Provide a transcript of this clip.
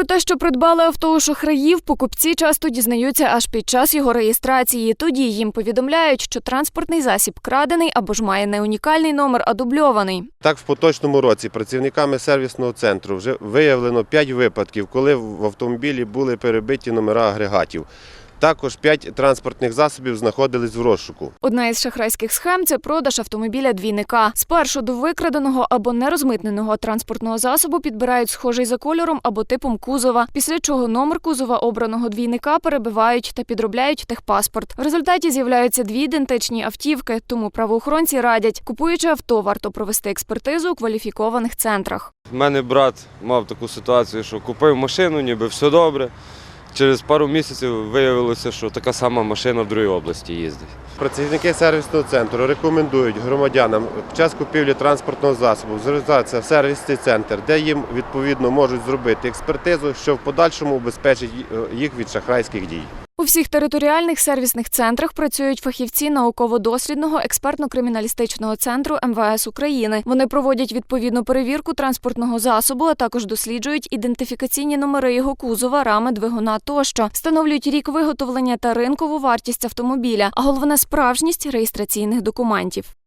Про те, що придбали авто у шахраїв, покупці часто дізнаються аж під час його реєстрації. Тоді їм повідомляють, що транспортний засіб крадений або ж має не унікальний номер, а дубльований. Так, в поточному році працівниками сервісного центру вже виявлено 5 випадків, коли в автомобілі були перебиті номера агрегатів. Також 5 транспортних засобів знаходились в розшуку. Одна із шахрайських схем це продаж автомобіля двійника. Спершу до викраденого або нерозмитненого транспортного засобу підбирають схожий за кольором або типом кузова, після чого номер кузова обраного двійника перебивають та підробляють техпаспорт. В результаті з'являються дві ідентичні автівки, тому правоохоронці радять, купуючи авто, варто провести експертизу у кваліфікованих центрах. У мене брат мав таку ситуацію, що купив машину, ніби все добре. Через пару місяців виявилося, що така сама машина в другій області їздить. Працівники сервісного центру рекомендують громадянам під час купівлі транспортного засобу звертатися в сервісний центр, де їм відповідно можуть зробити експертизу, що в подальшому убезпечить їх від шахрайських дій. У всіх територіальних сервісних центрах працюють фахівці науково-дослідного експертно-криміналістичного центру МВС України. Вони проводять відповідну перевірку транспортного засобу, а також досліджують ідентифікаційні номери його кузова, рами, двигуна тощо, встановлюють рік виготовлення та ринкову вартість автомобіля, а головне справжність реєстраційних документів.